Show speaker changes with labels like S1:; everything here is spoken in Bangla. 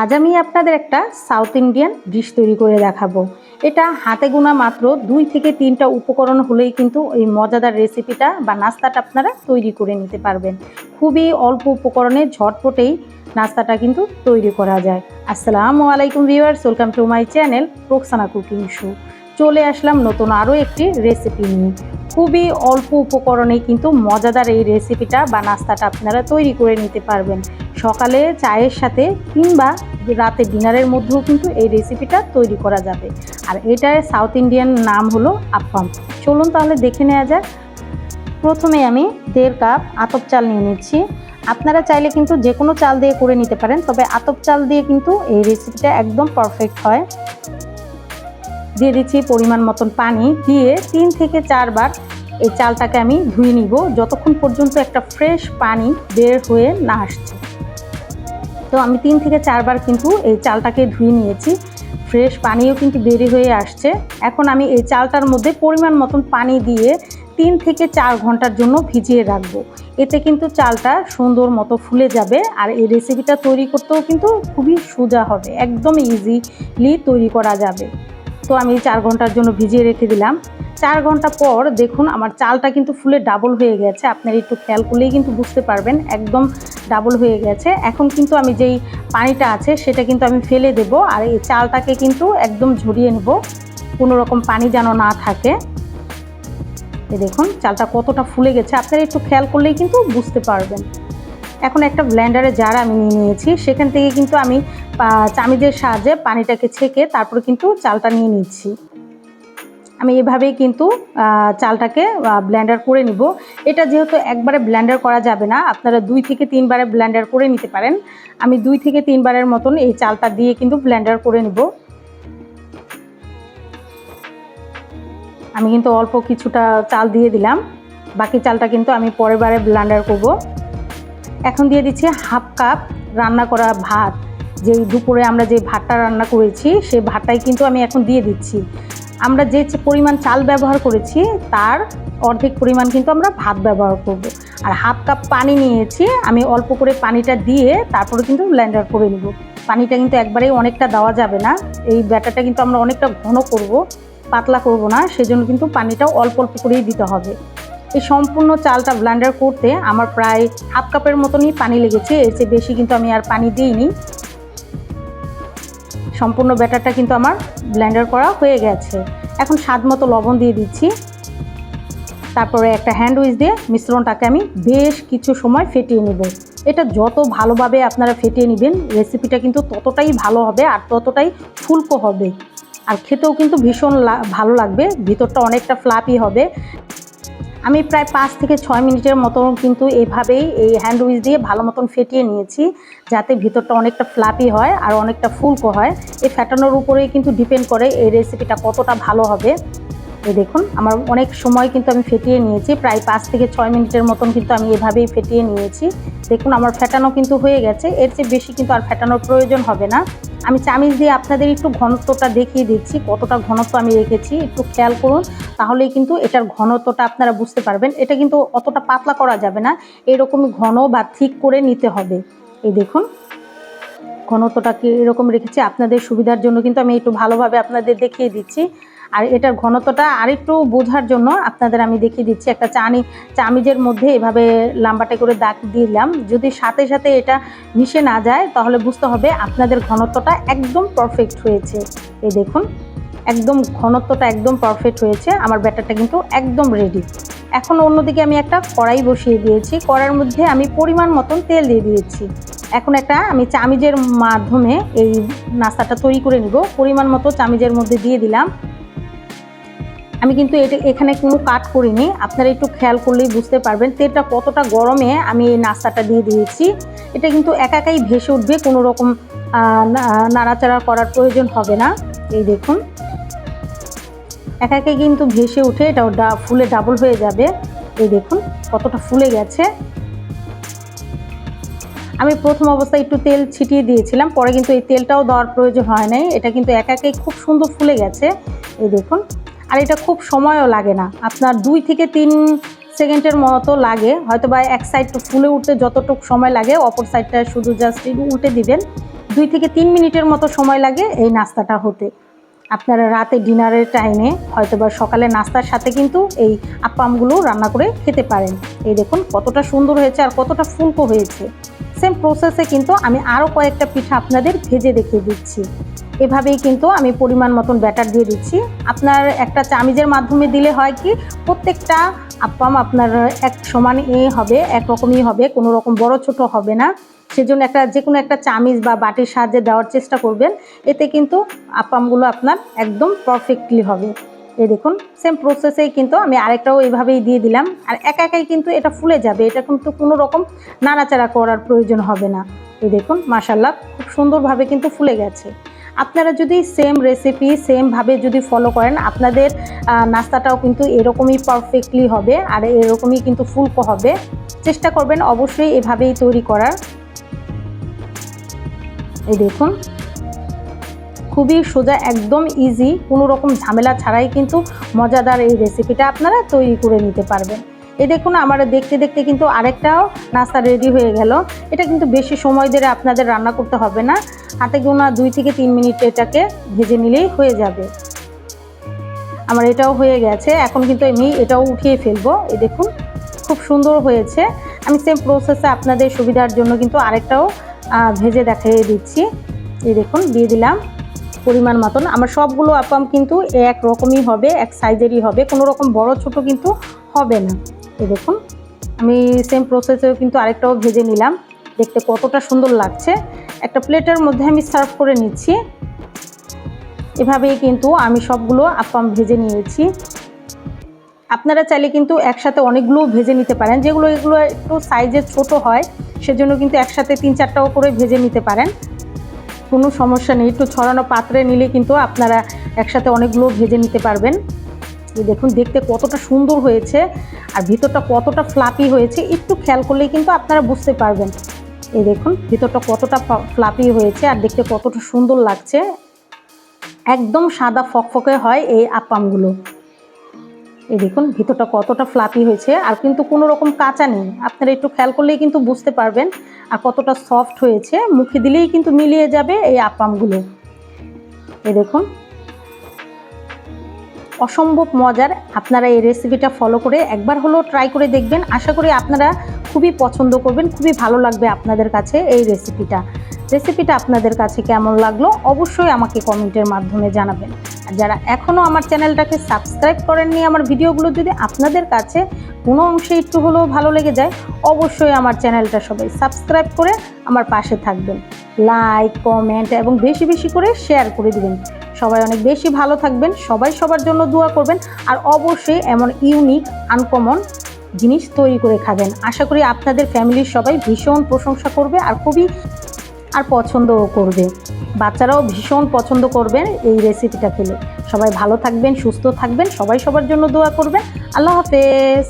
S1: আজ আমি আপনাদের একটা সাউথ ইন্ডিয়ান ডিশ তৈরি করে দেখাবো। এটা হাতে গোনা মাত্র দুই থেকে তিনটা উপকরণ হলেই কিন্তু এই মজাদার রেসিপিটা বা নাস্তাটা আপনারা তৈরি করে নিতে পারবেন। খুবই অল্প উপকরণে ঝটপটেই নাস্তাটা কিন্তু তৈরি করা যায়। আসসালামু আলাইকুম viewers welcome to my channel Roksana cooking show চলে আসলাম নতুন আরও একটি রেসিপি নিয়ে। খুবই অল্প উপকরণেই কিন্তু মজাদার এই রেসিপিটা বা নাস্তাটা আপনারা তৈরি করে নিতে পারবেন। সকালে চায়ের সাথে কিংবা রাতে ডিনারের মধ্যেও কিন্তু এই রেসিপিটা তৈরি করা যাবে। আর এটার সাউথ ইন্ডিয়ান নাম হলো আপ্পাম চলুন তাহলে দেখে নেওয়া যাক। প্রথমে আমি দেড় কাপ আতপ চাল নিয়ে নিচ্ছি। আপনারা চাইলে কিন্তু যে কোনো চাল দিয়ে করে নিতে পারেন, তবে আতপ চাল দিয়ে কিন্তু এই রেসিপিটা একদম পারফেক্ট হয়। দিয়ে দিচ্ছি পরিমাণ মতন পানি দিয়ে তিন থেকে চারবার এই চালটাকে আমি ধুয়ে নিব। যতক্ষণ পর্যন্ত একটা ফ্রেশ পানি বের হয়ে না আসছে। তো আমি তিন থেকে চারবার কিন্তু এই চালটাকে ধুয়ে নিয়েছি। ফ্রেশ পানিও কিন্তু বেরি হয়ে আসছে। এখন আমি এই চালটার মধ্যে পরিমাণ মতন পানি দিয়ে তিন থেকে চার ঘণ্টার জন্য ভিজিয়ে রাখব। এতে কিন্তু চালটা সুন্দর মতো ফুলে যাবে আর এই রেসিপিটা তৈরি করতেও কিন্তু খুবই সোজা হবে। একদম ইজিলি তৈরি করা যাবে। তো আমি চার ঘণ্টার জন্য ভিজিয়ে রেখে দিলাম। চার ঘণ্টা পর দেখুন আমার চালটা কিন্তু ফুলে ডাবল হয়ে গেছে। আপনারা একটু খেয়াল করলেই কিন্তু বুঝতে পারবেন, একদম ডাবল হয়ে গেছে। এখন কিন্তু আমি যেই পানিটা আছে সেটা কিন্তু আমি ফেলে দেব আর এই চালটাকে কিন্তু একদম ঝরিয়ে নেব। কোনো রকম পানি যেন না থাকে। এই দেখুন, চালটা কতটা ফুলে গেছে। আপনারা একটু খেয়াল করলেই কিন্তু বুঝতে পারবেন। এখন একটা ব্লেন্ডারে জার আমি নিয়ে নিয়েছি। সেখান থেকে কিন্তু আমি চামিজের সাহায্যে পানিটাকে ছেঁকে তারপর কিন্তু চালটা নিয়ে নিচ্ছি। আমি এভাবেই কিন্তু চালটাকে ব্লেন্ডার করে নিব। এটা যেহেতু একবারে ব্লেন্ডার করা যাবে না, আপনারা দুই থেকে তিনবারে ব্লেন্ডার করে নিতে পারেন। আমি দুই থেকে তিনবারের মতন এই চালটা দিয়ে কিন্তু ব্লেন্ডার করে নিব। আমি কিন্তু অল্প কিছুটা চাল দিয়ে দিলাম। বাকি চালটা কিন্তু আমি পরের বারে ব্লেন্ডার করব। এখন দিয়ে দিচ্ছি হাফ কাপ রান্না করা ভাত। যেই দুপুরে আমরা যে ভাতটা রান্না করেছি সেই ভাতটাই কিন্তু আমি এখন দিয়ে দিচ্ছি। আমরা যে পরিমাণ চাল ব্যবহার করেছি, তার অর্ধেক পরিমাণ কিন্তু আমরা ভাত ব্যবহার করব। আর হাফ কাপ পানি নিয়েছি, আমি অল্প করে পানিটা দিয়ে তারপরে কিন্তু ব্লেন্ডার করে নিব। পানিটা কিন্তু একবারেই অনেকটা দেওয়া যাবে না। এই ব্যাটারটা কিন্তু আমরা অনেকটা ঘন করব, পাতলা করব না, সেজন্য কিন্তু পানিটাও অল্প অল্প করেই দিতে হবে। এই সম্পূর্ণ চালটা ব্লেন্ডার করতে আমার প্রায় হাফ কাপের মতনই পানি লেগেছে, এর চেয়ে বেশি কিন্তু আমি আর পানি দিইনি। সম্পূর্ণ ব্যাটারটা কিন্তু আমার ব্লেন্ডার করা হয়ে গেছে। এখন স্বাদ মতো লবণ দিয়ে দিচ্ছি। তারপরে একটা হ্যান্ড উইচ দিয়ে মিশ্রণটাকে আমি বেশ কিছু সময় ফেটিয়ে নেব। এটা যত ভালোভাবে আপনারা ফেটিয়ে নেবেন, রেসিপিটা কিন্তু ততটাই ভালো হবে আর ততটাই ফুলকো হবে। আর খেতেও কিন্তু ভীষণ ভালো লাগবে, ভিতরটা অনেকটা ফ্লাপি হবে। আমি প্রায় পাঁচ থেকে ছয় মিনিটের মতো কিন্তু এভাবেই এই হ্যান্ড উইচ দিয়ে ভালো মতন ফেটিয়ে নিয়েছি, যাতে ভিতরটা অনেকটা ফ্লাপি হয় আর অনেকটা ফুলকো হয়। এই ফ্যাটানোর উপরেই কিন্তু ডিপেন্ড করে এই রেসিপিটা কতটা ভালো হবে। এই দেখুন, আমার অনেক সময় কিন্তু আমি ফেটিয়ে নিয়েছি, প্রায় পাঁচ থেকে ছয় মিনিটের মতন কিন্তু আমি এভাবেই ফেটিয়ে নিয়েছি। দেখুন, আমার ফেটানো কিন্তু হয়ে গেছে, এর চেয়ে বেশি কিন্তু আর ফেটানোর প্রয়োজন হবে না। আমি চামিচ দিয়ে আপনাদের একটু ঘনত্বটা দেখিয়ে দিচ্ছি, কতটা ঘনত্ব আমি রেখেছি, একটু খেয়াল করুন, তাহলেই কিন্তু এটার ঘনত্বটা আপনারা বুঝতে পারবেন। এটা কিন্তু অতটা পাতলা করা যাবে না, এরকম ঘন বা ঠিক করে নিতে হবে। এই দেখুন, ঘনত্বটাকে এরকম রেখেছি, আপনাদের সুবিধার জন্য কিন্তু আমি একটু ভালোভাবে আপনাদের দেখিয়ে দিচ্ছি। আর এটার ঘনত্বটা আরেকটু বোঝার জন্য আপনাদের আমি দেখিয়ে দিচ্ছি একটা চানি চামিজের মধ্যে এভাবে লাম্বাটে করে দাগ দিলাম। যদি সাথে সাথে এটা মিশে না যায়, তাহলে বুঝতে হবে আপনাদের ঘনত্বটা একদম পারফেক্ট হয়েছে। এই দেখুন, একদম ঘনত্বটা একদম পারফেক্ট হয়েছে। আমার ব্যাটারটা কিন্তু একদম রেডি এখন অন্যদিকে আমি একটা কড়াই বসিয়ে দিয়েছি। কড়ার মধ্যে আমি পরিমাণ মতন তেল দিয়ে দিয়েছি। এখন একটা আমি চামিজের মাধ্যমে এই নাস্তাটা তৈরি করে নিব। পরিমাণ মতো চামিজের মধ্যে দিয়ে দিলাম। আমি কিন্তু এটা, এখানে কোনো কাট করিনি। আপনারা একটু খেয়াল করলেই বুঝতে পারবেন তেলটা কতটা গরমে আমি এই নাস্তাটা দিয়ে দিয়েছি। এটা কিন্তু একা একাই ভেসে উঠবে, কোনো রকম নাড়াচাড়া করার প্রয়োজন হবে না। এই দেখুন। একা একাই কিন্তু ভেসে উঠে এটা ফুলে ডাবল হয়ে যাবে। এই দেখুন, কতটা ফুলে গেছে। আমি প্রথম অবস্থায় একটু তেল ছিটিয়ে দিয়েছিলাম, পরে কিন্তু এই তেলটাও দেওয়ার প্রয়োজন হয় নাই। এটা কিন্তু একা একাই খুব সুন্দর ফুলে গেছে। এই দেখুন। আর এটা খুব সময়ও লাগে না। আপনার দুই থেকে তিন সেকেন্ডের মতো লাগে। হয়তো বা এক সাইড ফুলে উঠতে যতটুকু সময় লাগে, অপর সাইডটা শুধু জাস্ট উল্টে দিবেন। দুই থেকে তিন মিনিটের মতো সময় লাগে এই নাস্তাটা হতে। আপনারা রাতে ডিনারের টাইমে হয়তো বা সকালে নাস্তার সাথে কিন্তু এই আপ্পামগুলো রান্না করে খেতে পারেন। এই দেখুন কতটা সুন্দর হয়েছে আর কতটা ফুলকো হয়েছে। সেম প্রসেসে কিন্তু আমি আরও কয়েকটা পিঠা আপনাদের ভেজে দেখিয়ে দিচ্ছি। এভাবেই কিন্তু আমি পরিমাণ মতন ব্যাটার দিয়ে দিচ্ছি। আপনার একটা চামিজের মাধ্যমে দিলে হয় কি, প্রত্যেকটা আপ্পাম আপনার এক সমান এ হবে একরকমই হবে, কোনো রকম বড় ছোট হবে না। সেজন্য একটা যে কোনো একটা চামিজ বা বাটির সাহায্যে দেওয়ার চেষ্টা করবেন। এতে কিন্তু আপ্পামগুলো আপনার একদম পারফেক্টলি হবে। এই দেখুন সেম প্রসেসেই কিন্তু আমি আরেকটাও এইভাবেই দিয়ে দিলাম। আর একা একাই কিন্তু এটা ফুলে যাবে, এটা কিন্তু কোনো রকম নাড়াচাড়া করার প্রয়োজন হবে না। এই দেখুন মাসাল্লাহ খুব সুন্দরভাবে কিন্তু ফুলে গেছে। আপনারা যদি সেম রেসিপি সেমভাবে যদি ফলো করেন, আপনাদের নাস্তাটাও কিন্তু এরকমই পারফেক্টলি হবে আর এরকমই কিন্তু ফুলকো হবে। চেষ্টা করবেন অবশ্যই এভাবেই তৈরি করার। এই দেখুন, খুবই সোজা, একদম ইজি কোনো রকম ঝামেলা ছাড়াই কিন্তু মজাদার এই রেসিপিটা আপনারা তৈরি করে নিতে পারবেন। এই দেখুন আমার দেখতে দেখতে কিন্তু আরেকটাও নাস্তা রেডি হয়ে গেল। এটা কিন্তু বেশি সময় ধরে আপনাদের রান্না করতে হবে না। হাতে গোনা দুই থেকে তিন মিনিট এটাকে ভেজে নিলেই হয়ে যাবে। আমার এটাও হয়ে গেছে। এখন কিন্তু আমি এটাও উঠিয়ে ফেলব। এই দেখুন, খুব সুন্দর হয়েছে। আমি সেম প্রসেসে আপনাদের সুবিধার জন্য কিন্তু আরেকটাও ভেজে দেখিয়ে দিচ্ছি। এই দেখুন, দিয়ে দিলাম পরিমাণ মতন। আমার সবগুলো আপাম কিন্তু এক রকমই হবে, এক সাইজেরই হবে। কোনো রকম বড়, ছোট কিন্তু হবে না। এই দেখুন আমি সেম প্রসেসেও কিন্তু আরেকটাও ভেজে নিলাম। দেখতে কতটা সুন্দর লাগছে। একটা প্লেটের মধ্যে আমি সার্ভ করে নিচ্ছি। এভাবেই কিন্তু আমি সবগুলো আপাম ভেজে নিয়েছি। আপনারা চাইলে কিন্তু একসাথে অনেকগুলো ভেজে নিতে পারেন। যেগুলো, এগুলো একটু সাইজে ছোট হয়, সেজন্য কিন্তু একসাথে তিন চারটাও করে ভেজে নিতে পারেন। কোনো সমস্যা নেই। একটু ছড়ানো পাত্রে নিলে কিন্তু আপনারা একসাথে অনেকগুলো ভেজে নিতে পারবেন। এই দেখুন, দেখতে কতটা সুন্দর হয়েছে আর ভিতরটা কতটা ফ্লাপি হয়েছে, একটু খেয়াল করলেই কিন্তু আপনারা বুঝতে পারবেন। এই দেখুন, ভিতরটা কতটা ফ্লাপি হয়েছে আর দেখতে কতটা সুন্দর লাগছে। একদম সাদা ফকফকে হয় এই আপ্পামগুলো এই দেখুন, ভিতরটা কতটা ফ্লাপি হয়েছে আর কিন্তু কোনো রকম কাঁচা নেই। আপনারা একটু খেয়াল করলেই কিন্তু বুঝতে পারবেন আর কতটা সফট হয়েছে। মুখে দিলেই কিন্তু মিলিয়ে যাবে এই আপ্পামগুলো এই দেখুন অসম্ভব মজার। আপনারা এই রেসিপিটা ফলো করে একবার হলেও ট্রাই করে দেখবেন। আশা করি আপনারা খুবই পছন্দ করবেন, খুবই ভালো লাগবে আপনাদের কাছে এই রেসিপিটা রেসিপিটা আপনাদের কাছে কেমন লাগল অবশ্যই আমাকে কমেন্টের মাধ্যমে জানাবেন। আর যারা এখনও আমার চ্যানেলটাকে সাবস্ক্রাইব করেননি আমার ভিডিওগুলো যদি আপনাদের কাছে কোনো অংশে একটু হলেও ভালো লেগে যায়, অবশ্যই আমার চ্যানেলটা সবাই সাবস্ক্রাইব করে আমার পাশে থাকবেন। লাইক কমেন্ট এবং বেশি বেশি করে শেয়ার করে দিবেন। সবাই অনেক বেশি ভালো থাকবেন, সবাই সবার জন্য দোয়া করবেন, আর অবশ্যই এমন ইউনিক আনকমন জিনিস তৈরি করে খাবেন। আশা করি আপনাদের ফ্যামিলির সবাই ভীষণ প্রশংসা করবে আর খুবই, আর পছন্দও করবে। বাচ্চারাও ভীষণ পছন্দ করবেন এই রেসিপিটা খেলে। সবাই ভালো থাকবেন, সুস্থ থাকবেন, সবাই সবার জন্য দোয়া করবেন। আল্লাহ হাফেজ।